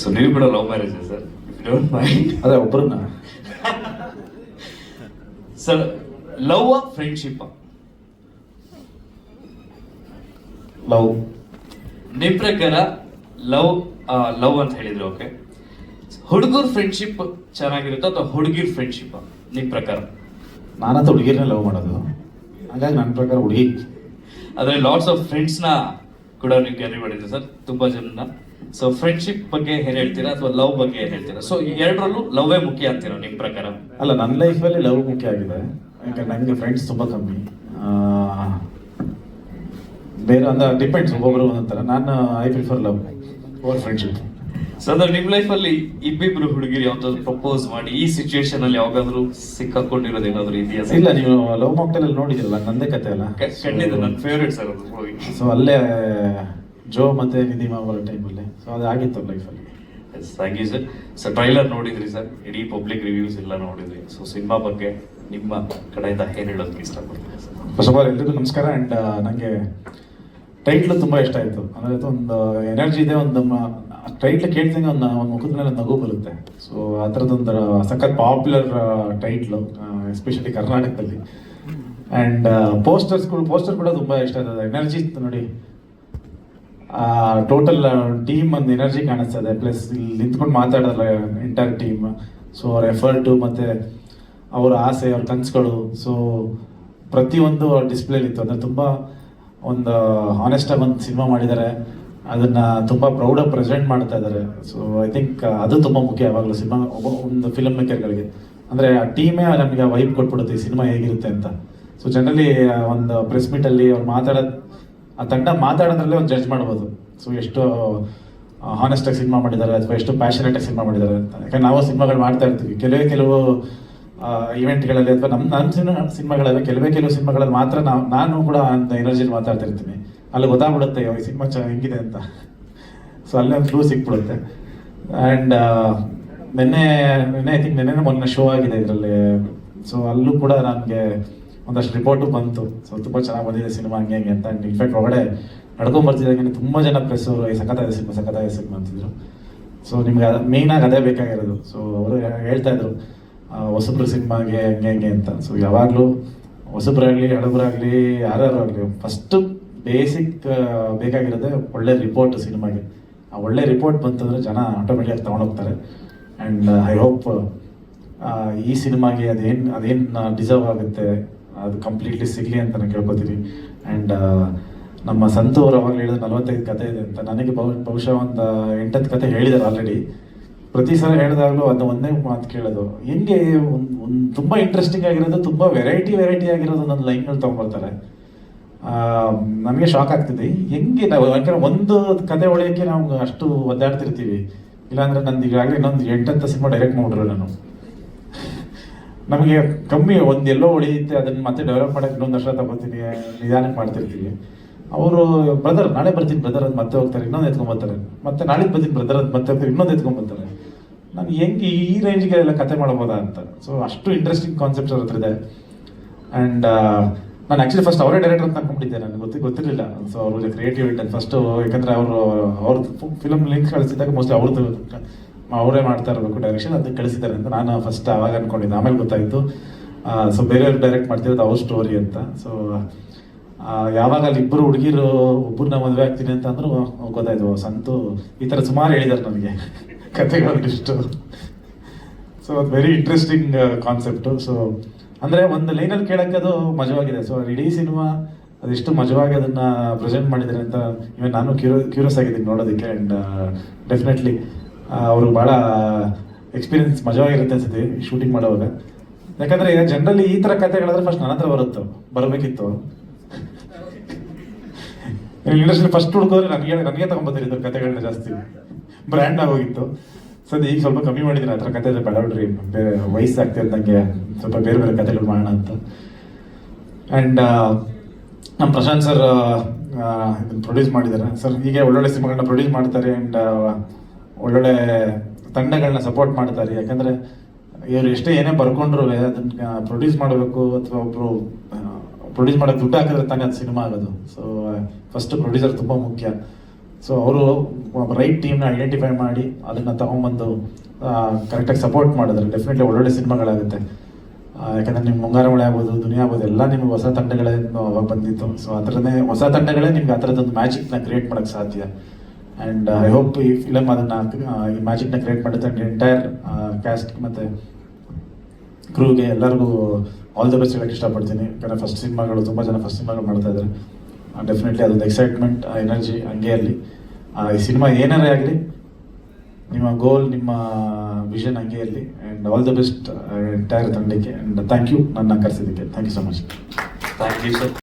So ನೀವು ಕೂಡ love marriage sir don't mind ಅದೇ ಒಬ್ಬರನ್ನ ಸರ್ ಲವ್ ಫ್ರೆಂಡ್ಶಿಪ್ ಲವ್ ನಿಮ್ಮ ಪ್ರಕಾರ ಲವ್ ಲವ್ ಅಂತ ಹೇಳಿದ್ರು ಓಕೆ ಹುಡುಗರ ಫ್ರೆಂಡ್ಶಿಪ್ ಚೆನ್ನಾಗಿರುತ್ತೆ ಅಥವಾ ಹುಡುಗಿರ್ ಫ್ರೆಂಡ್ಶಿಪ್ ನಿಮ್ಮ ಪ್ರಕಾರ? ನಾನಂತ ಹುಡುಗಿರ್ನೇ ಲವ್ ಮಾಡೋದು. ಹಾಗಾಗಿ ನನ್ನ ಪ್ರಕಾರ ಹುಡುಗಿ. ಅದ್ರಲ್ಲಿ ಲಾಟ್ಸ್ ಆಫ್ ಫ್ರೆಂಡ್ಸ್ನ ಕೂಡ ನೀವು ಕ್ಯಾರಿ ಮಾಡಿದ್ರಿ ಸರ್ ತುಂಬ ಜನ ಸೊ ಫ್ರೆಂಡ್ಶಿಪ್ ಬಗ್ಗೆ ಏನ್ ಹೇಳ್ತೀರಾ ಅಥವಾ ಲವ್ ಬಗ್ಗೆ ಏನ್ ಹೇಳ್ತೀರಾ? ಸೊ ಈ ಎರಡರಲ್ಲೂ ಲವ್ವೇ ಮುಖ್ಯ ಅಂತೀರಾ ನಿಮ್ ಪ್ರಕಾರ? ಅಲ್ಲ ನನ್ನ ಅಲ್ಲಿ ಲವ್ ಮುಖ್ಯ ಆಗಿದೆ. ಯಾಕಂದ್ರೆ ನನಗೆ ಫ್ರೆಂಡ್ಸ್ ತುಂಬ ಕಮ್ಮಿ. ಆ, ಬೇರೆ ಅಂದ್ರೆ ಡಿಪೆಂಡ್ಸ್ ಒಬ್ಬೊಬ್ರು ಒಂದೊಂಥರ ನಾನು I prefer love over friendship so ಅಂದ್ರೆ ನಿಮ್ ಲೈಫ್ ಅಲ್ಲಿ ಇಬ್ಬಿಬ್ರು ಹುಡುಗಿರು ಯಾವ್ದಾದ್ರು ಪ್ರಪೋಸ್ ಮಾಡಿ ಈ ಸಿಚುಯೇಷನ್ ಅಲ್ಲಿ ಯಾವಾಗಾದ್ರೂ ಸಿಕ್ಕಾಕೊಂಡಿರೋದು ಏನಾದ್ರು ಇದೆಯಾ sir? ಇಲ್ಲ ನೀವು ಲವ್ ಮಾಕ್ಟೆಲ್ ಅಲ್ಲಿ ನೋಡಿದಿಲ್ಲ ನಂದೇ ಕತೆ ಅಲ್ಲ. ಕ- ಖಂಡಿತ ನನ್ನ ಫೇವ್ರೇಟ್ ಸರ್ ಅದು. ಸೊ ಅಲ್ಲೇ ಜೋ ಮತ್ತೆ ನಿಧಿಮಾ ಅವರ ಟೈಮಲ್ಲಿ ಸೊ ಅದು ಆಗಿತ್ತು ಲೈಫಲ್ಲಿ yes thank you sir sir trailer ನೋಡಿದ್ರಿ ಸರ್ ಇಡೀ ಪಬ್ಲಿಕ್ ರಿವ್ಯೂಸ್ ಎಲ್ಲ ನೋಡಿದ್ರಿ. ಸೊ ಸಿನಿಮಾ ಬಗ್ಗೆ ನಿಮ್ಮ ಕಡೆಯಿಂದ ಏನು ಹೇಳೋದಕ್ಕೆ ಇಷ್ಟಪಡ್ತೀನಿ ಸರ್ ಫಸ್ಟ್ ಆಫ್ ಆಲ್ ಎಲ್ರಿಗೂ ನಮಸ್ಕಾರ. ಆ್ಯಂಡ್ ನನಗೆ ಟೈಟ್ಲು ತುಂಬ ಇಷ್ಟ ಆಯಿತು. ಅಂದರೆ ಅದು ಒಂದು ಎನರ್ಜಿ ಇದೆ ಒಂದು ಟೈಟ್ಲ್ ಕೇಳ್ದಂಗೆ ಒಂದು ಒಂದು ಮುಖದ ಮೇಲೆ ನಗು ಬರುತ್ತೆ. ಸೊ ಆ ಥರದ್ದೊಂದು ಸಖತ್ ಪಾಪ್ಯುಲರ್ ಟೈಟ್ಲು ಎಸ್ಪೆಷಲಿ ಕರ್ನಾಟಕದಲ್ಲಿ. ಆ್ಯಂಡ್ ಪೋಸ್ಟರ್ಸ್ಗಳು ಪೋಸ್ಟರ್ ಕೂಡ ತುಂಬ ಇಷ್ಟ ಆಯ್ತದೆ. ಎನರ್ಜಿ ಇತ್ತು ನೋಡಿ. ಟೋಟಲ್ ಟೀಮ್ ಒಂದು ಎನರ್ಜಿ ಕಾಣಿಸ್ತದೆ ಪ್ಲಸ್ ಇಲ್ಲಿ ನಿಂತ್ಕೊಂಡು ಮಾತಾಡೋಲ್ಲ ಎಂಟೈರ್ ಟೀಮ್ ಸೊ ಅವ್ರ ಎಫರ್ಟು ಮತ್ತು ಅವರ ಆಸೆ, ಅವ್ರ ಕನಸುಗಳು. ಸೊ ಪ್ರತಿಯೊಂದು ಡಿಸ್ಪ್ಲೇ ಇತ್ತು. ಅಂದರೆ ತುಂಬ ಒಂದು ಹಾನೆಸ್ಟಾಗಿ ಒಂದು ಸಿನಿಮಾ ಮಾಡಿದ್ದಾರೆ. ಅದನ್ನು ತುಂಬ ಪ್ರೌಡಾಗಿ ಪ್ರೆಸೆಂಟ್ ಮಾಡ್ತಾ ಇದ್ದಾರೆ. ಸೊ ಐ ಥಿಂಕ್ ಅದು ತುಂಬ ಮುಖ್ಯ ಯಾವಾಗಲೂ ಸಿನಿಮಾ ಒಂದು ಫಿಲಮ್ ಮೇಕರ್ಗಳಿಗೆ ಅಂದರೆ ಆ ಟೀಮೇ ನಮಗೆ ವೈಬ್ ಕೊಟ್ಬಿಡುತ್ತೆ ಈ ಸಿನಿಮಾ ಹೇಗಿರುತ್ತೆ ಅಂತ. ಸೊ ಜನರಲಿ ಒಂದು ಪ್ರೆಸ್ ಮೀಟಲ್ಲಿ ಅವ್ರು ಮಾತಾಡೋದು ಆ ತಂಡ ಮಾತಾಡೋದ್ರಲ್ಲೇ ಒಂದು ಜಡ್ಜ್ ಮಾಡ್ಬೋದು. ಸೊ ಎಷ್ಟು ಹಾನೆಸ್ಟಾಗಿ ಸಿನಿಮಾ ಮಾಡಿದ್ದಾರೆ ಅಥವಾ ಎಷ್ಟು ಪ್ಯಾಷನೇಟಾಗಿ ಸಿನಿಮಾ ಮಾಡಿದ್ದಾರೆ ಅಂತ. ಯಾಕಂದ್ರೆ ನಾವು ಸಿನಿಮಾಗಳು ಮಾಡ್ತಾ ಇರ್ತೀವಿ. ಕೆಲವೇ ಕೆಲವು ಇವೆಂಟ್ಗಳಲ್ಲಿ ಅಥವಾ ನಮ್ಮ ನನ್ನ ಸಿನಿಮಾ ಸಿನಿಮಾಗಳಲ್ಲಿ ಕೆಲವೇ ಕೆಲವು ಸಿನಿಮಾಗಳಲ್ಲಿ ಮಾತ್ರ ನಾವು, ನಾನು ಕೂಡ ಅಂತ ಎನರ್ಜಿಲಿ ಮಾತಾಡ್ತಾ ಇರ್ತೀನಿ. ಅಲ್ಲಿ ಗೊತ್ತಾಗ್ಬಿಡುತ್ತೆ ಈ ಸಿನಿಮಾ ಚ, ಹೆಂಗಿದೆ ಅಂತ. ಸೊ ಅಲ್ಲೇ ಒಂದು ಫ್ಲೂ ಸಿಕ್ಬಿಡುತ್ತೆ. ಆ್ಯಂಡ್ ನಿನ್ನೆ ನಿನ್ನೆ ಐ ಥಿಂಕ್ ನಿನ್ನೆ ಮೊನ್ನೆ ಶೋ ಆಗಿದೆ ಇದರಲ್ಲಿ. ಸೊ ಅಲ್ಲೂ ಕೂಡ ನನಗೆ ಒಂದಷ್ಟು ರಿಪೋರ್ಟು ಬಂತು. ಸೊ, ತುಂಬ ಚೆನ್ನಾಗಿ ಬಂದಿದೆ ಸಿನಿಮಾ ಹಂಗೆ ಹಂಗೆ ಅಂತ. ಇನ್ಫ್ಯಾಕ್ಟ್ ಒಳಗಡೆ ನಡ್ಕೊಂಡ್ ಬರ್ತಿದ್ದಂಗೆ ತುಂಬ ಜನ ಪ್ರೆಸ್ ಅವರು ಈ ಸಖತ್ತಾದ ಸಿನಿಮಾ ಸಖತ್ತಾದ ಸಿನಿಮಾ ಅಂತಿದ್ರು. ಸೊ ನಿಮ್ಗೆ ಮೇಯ್ನಾಗಿ ಅದೇ ಬೇಕಾಗಿರೋದು. ಸೊ ಅವರು ಹೇಳ್ತಾ ಇದ್ರು ಹೊಸಬ್ರು ಸಿನಿಮಾಗೆ ಹಂಗೆ ಹಂಗೆ ಅಂತ. ಸೊ ಯಾವಾಗಲೂ ಹೊಸಬ್ರಾಗಲಿ, ಹಳಬ್ರಾಗಲಿ ಯಾರ್ಯಾರು ಆಗಲಿ ಫಸ್ಟು ಬೇಸಿಕ್ ಬೇಕಾಗಿರೋದೇ ಒಳ್ಳೆ ರಿಪೋರ್ಟ್ ಸಿನಿಮಾಗೆ. ಆ ಒಳ್ಳೆ ರಿಪೋರ್ಟ್ ಬಂತಂದ್ರೆ ಜನ ಆಟೋಮೆಟಿಕ್ ತೊಗೊಂಡೋಗ್ತಾರೆ. ಆ್ಯಂಡ್ ಐ ಹೋಪ್ ಈ ಸಿನಿಮಾಗೆ ಅದೇನು ಅದೇನು ಡಿಸರ್ವ್ ಆಗುತ್ತೆ ಅದು ಕಂಪ್ಲೀಟ್ಲಿ ಸಿಗಲಿ ಅಂತ ನಾನು ಕೇಳ್ಕೊತೀನಿ. ಆ್ಯಂಡ್ ನಮ್ಮ ಸಂತು ಅವರು ಅವಾಗ ಹೇಳಿದ್ರೆ ನಲವತ್ತೈದು ಕತೆ ಇದೆ ಅಂತ ನನಗೆ ಬಹು- ಬಹುಶಃ ಒಂದು ಎಂಟತ್ತು ಕತೆ ಹೇಳಿದ್ದಾರೆ ಆಲ್ರೆಡಿ ಪ್ರತಿ ಸಲ ಹೇಳಿದಾಗಲೂ ಅದು ಒಂದೇ ಮಾತು ಕೇಳೋದು. ಹೆಂಗೆ ಒಂದು ಒಂದು ತುಂಬ ಇಂಟ್ರೆಸ್ಟಿಂಗ್ ಆಗಿರೋದು, ತುಂಬ ವೆರೈಟಿ ವೆರೈಟಿ ಆಗಿರೋದು ನನ್ನ ಲೈನ್ಗಳು ತೊಗೊಂಡ್ಬರ್ತಾರೆ. ನಮಗೆ ಶಾಕ್ ಆಗ್ತಿದೆ. ಹೆಂಗೆ ನಾವು ಯಾಕಂದ್ರೆ ಒಂದು ಕತೆ ಹೊಳೆಯೋಕ್ಕೆ ನಾವು ಅಷ್ಟು ಒದ್ದಾಡ್ತಿರ್ತೀವಿ. ಇಲ್ಲಾಂದ್ರೆ ನಂದು ಈಗಾಗಲೇ ಇನ್ನೊಂದು ಎಂಟಂತ ಸಿನಿಮಾ ಡೈರೆಕ್ಟ್ ಮಾಡಿರೋ ನಾನು. ನಮಗೆ ಕಮ್ಮಿ ಒಂದು ಎಲ್ಲೋ ಉಳಿಯುತ್ತೆ ಅದನ್ನ ಮತ್ತೆ ಡೆವಲಪ್ ಮಾಡಕ್ಕೆ ಇನ್ನೊಂದು ವರ್ಷ ತಗೋತೀನಿ ನಿಧಾನಕ್ಕೆ ಮಾಡ್ತಿರ್ತೀವಿ ಅವರು ಬ್ರದರ್ ನಾಳೆ ಬರ್ತೀನಿ ಬ್ರದರ್ ಅದು ಮತ್ತೆ ಹೋಗ್ತಾರೆ, ಇನ್ನೊಂದು ಎತ್ಕೊಂಡ್ಬರ್ತಾರೆ ಮತ್ತೆ ನಾಳೆ ಬರ್ತೀನಿ ಬ್ರದರ್ ಅದು ಮತ್ತೆ ಹೋಗ್ತಾರೆ, ಇನ್ನೊಂದು ಎತ್ಕೊಂಡ್ಬರ್ತಾರೆ ನಾನು ಹೆಂಗೆ ಈ ರೇಂಜ್ಗೆ ಎಲ್ಲ ಕತೆ ಮಾಡ್ಬೋದಾ ಅಂತ. ಸೊ ಅಷ್ಟು ಇಂಟ್ರೆಸ್ಟಿಂಗ್ ಕಾನ್ಸೆಪ್ಟ್ ಅವ್ರ ಹತ್ರ ಇದೆ. ಆ್ಯಂಡ್ ನಾನು ಆ್ಯಕ್ಚುಲಿ ಫಸ್ಟ್ ಅವರೇ ಡೈರೆಕ್ಟರ್ ಅಂತ ಅನ್ಕೊಂಡಿದ್ದೆ ನನಗೆ ಗೊತ್ತಿ, ಗೊತ್ತಿರಲಿಲ್ಲ. ಸೊ ಅವರು ಕ್ರಿಯೇಟಿವ್ ಅಂತ ಫಸ್ಟು ಯಾಕಂದರೆ ಅವರು ಅವ್ರದ್ದು ಫಿಲಮ್ ಲಿಂಕ್ ಕಳಿಸಿದಾಗ ಮೋಸ್ಟ್ಲಿ ಅವ್ರದ್ದು ಅವರೇ ಮಾಡ್ತಾ ಇರಬೇಕು ಡೈರೆಕ್ಷನ್ ಅದನ್ನ ಕಳಿಸಿದ್ದಾರೆ ಅಂತ ನಾನು ಫಸ್ಟ್ ಅವಾಗ ಅನ್ಕೊಂಡಿದ್ದೆ. ಆಮೇಲೆ ಗೊತ್ತಾಯಿತು. ಸೊ ಬೇರೆಯವ್ರು ಡೈರೆಕ್ಟ್ ಮಾಡ್ತಿರೋದು ಅವ್ರ ಸ್ಟೋರಿ ಅಂತ. ಸೊ ಯಾವಾಗ ಅಲ್ಲಿ ಇಬ್ಬರು ಹುಡುಗಿರು ಒಬ್ಬರನ್ನ ಮದುವೆ ಆಗ್ತೀನಿ ಅಂತ ಅಂದ್ರು ಗೊತ್ತಾಯ್ತು. ಸಂತು ಈ ಥರ ಸುಮಾರು ಹೇಳಿದ್ದಾರೆ ನನಗೆ. ಕಥೆಗಳಿಷ್ಟು ಸೊ ಅದು ವೆರಿ ಇಂಟ್ರೆಸ್ಟಿಂಗ್ ಕಾನ್ಸೆಪ್ಟು ಸೊ ಅಂದರೆ ಒಂದು ಲೈನಲ್ಲಿ ಕೇಳೋಕ್ಕೆ ಅದು ಮಜವಾಗಿದೆ. ಸೊ ಇಡೀ ಸಿನಿಮಾ ಅದೆಷ್ಟು ಮಜವಾಗಿ ಅದನ್ನ ಪ್ರೆಸೆಂಟ್ ಮಾಡಿದ್ದಾರೆ ಅಂತ ಇವನ್ ನಾನು ಕ್ಯೂರೋ ಕ್ಯೂರಿಯಸ್ ಆಗಿದ್ದೀನಿ ನೋಡೋದಕ್ಕೆ. ಆ್ಯಂಡ್ ಡೆಫಿನೆಟ್ಲಿ ಅವರು ಭಾಳ ಎಕ್ಸ್ಪೀರಿಯನ್ಸ್ ಮಜವಾಗಿರುತ್ತೆ ಅನ್ಸುತ್ತೆ ಶೂಟಿಂಗ್ ಮಾಡುವಾಗ. ಯಾಕಂದರೆ ಜನರಲಿ ಈ ಥರ ಕತೆಗಳಾದ್ರೆ ಫಸ್ಟ್ ನನ್ನ ಹತ್ರ ಬರುತ್ತೆ? ಬರಬೇಕಿತ್ತು? ಇಂಡಸ್ಟ್ರಿ ಫಸ್ಟ್ ಹುಡುಕೋದ್ರೆ ನನಗೆ ನನಗೆ ತಗೊಂಬತ್ತೀರಿ ಇದ್ರ ಕತೆಗಳನ್ನ ಜಾಸ್ತಿ. ಬ್ರ್ಯಾಂಡ್ ಆಗೋಗಿತ್ತು. ಸದ್ಯ ಈಗ ಸ್ವಲ್ಪ ಕಮ್ಮಿ ಮಾಡಿದ್ರೆ ಆ ಥರ ಕತೆ ಇದೆ ಬೇಡ ಬಿಡ್ರಿ, ಬೇರೆ ವಯಸ್ಸಾಗ್ತಾ ಇದ್ದಂಗೆ ಸ್ವಲ್ಪ ಬೇರೆ ಬೇರೆ ಕತೆಗಳು ಮಾಡೋಣ ಅಂತ. ಆ್ಯಂಡ್ ನಮ್ಮ ಪ್ರಶಾಂತ್ ಸರ್ ಇದನ್ನು ಪ್ರೊಡ್ಯೂಸ್ ಮಾಡಿದ್ದಾರೆ ಸರ್ ಹೀಗೆ ಒಳ್ಳೊಳ್ಳೆ ಸಿನಿಮಾಗಳನ್ನ ಪ್ರೊಡ್ಯೂಸ್ ಮಾಡ್ತಾರೆ ಆ್ಯಂಡ್ ಒಳ್ಳೊಳ್ಳೆ ತಂಡಗಳನ್ನ ಸಪೋರ್ಟ್ ಮಾಡ್ತಾರೆ. ಯಾಕಂದರೆ ಇವರು ಎಷ್ಟೇ ಏನೇ ಬರ್ಕೊಂಡ್ರು ಅದನ್ನ ಪ್ರೊಡ್ಯೂಸ್ ಮಾಡಬೇಕು ಅಥವಾ ಒಬ್ಬರು ಪ್ರೊಡ್ಯೂಸ್ ಮಾಡೋಕೆ ದುಡ್ಡು ಹಾಕಿದ್ರೆ ತಾನೇ ಅದು ಸಿನಿಮಾ ಆಗೋದು. ಸೊ ಫಸ್ಟ್ ಪ್ರೊಡ್ಯೂಸರ್ ತುಂಬ ಮುಖ್ಯ. ಸೊ ಅವರು ರೈಟ್ ಟೀಮ್ನ ಐಡೆಂಟಿಫೈ ಮಾಡಿ ಅದನ್ನು ತಗೊಂಬಂದು ಕರೆಕ್ಟಾಗಿ ಸಪೋರ್ಟ್ ಮಾಡಿದ್ರೆ ಡೆಫಿನೆಟ್ಲಿ ಒಳ್ಳೊಳ್ಳೆ ಸಿನಿಮಾಗಳಾಗುತ್ತೆ. ಯಾಕಂದ್ರೆ ನಿಮ್ಮ ಮುಂಗಾರ ಮಳೆ ಆಗ್ಬೋದು, ದುನಿಯಾ ಆಗ್ಬೋದು, ಎಲ್ಲ ನಿಮ್ಗೆ ಹೊಸ ತಂಡಗಳೇ ಬಂದಿತ್ತು. ಸೊ ಆ ಹೊಸ ತಂಡಗಳೇ ನಿಮ್ಗೆ ಆ ಥರದೊಂದು ಮ್ಯಾಜಿಕ್ನ ಕ್ರಿಯೇಟ್ ಮಾಡೋಕ್ಕೆ ಸಾಧ್ಯ. ಆ್ಯಂಡ್ ಐ ಹೋಪ್ ಈ ಫಿಲಮ್ ಅದನ್ನು ಈ ಮ್ಯಾಜಿಕ್ನ ಕ್ರಿಯೇಟ್ ಮಾಡುತ್ತೆ ಆ್ಯಂಡ್ ಎಂಟೈರ್ ಕ್ಯಾಸ್ಟ್ ಮತ್ತು ಕ್ರೂಗೆ ಎಲ್ಲರಿಗೂ ಆಲ್ ದ ಬೆಸ್ಟ್ ಹೇಳಕ್ಕೆ ಇಷ್ಟಪಡ್ತೀನಿ. ಯಾಕಂದರೆ ಫಸ್ಟ್ ಸಿನಿಮಾಗಳು, ತುಂಬ ಜನ ಫಸ್ಟ್ ಸಿನಿಮಾಗಳು ಮಾಡ್ತಾ ಇದ್ದಾರೆ. ಡೆಫಿನೆಟ್ಲಿ ಅದೊಂದು ಎಕ್ಸೈಟ್ಮೆಂಟ್ ಎನರ್ಜಿ ಹಂಗೆ ಅಲ್ಲಿ. ಈ ಸಿನಿಮಾ ಏನಾರೇ ಆಗಲಿ, ನಿಮ್ಮ ಗೋಲ್ ನಿಮ್ಮ ವಿಷನ್ ಹಂಗೆ ಇರಲಿ and all the best entire ತಂಡಕ್ಕೆ. ಆ್ಯಂಡ್ ಥ್ಯಾಂಕ್ ಯು ನನ್ನ ಕರೆಸಿದ್ದಕ್ಕೆ. Thank you so much thank you sir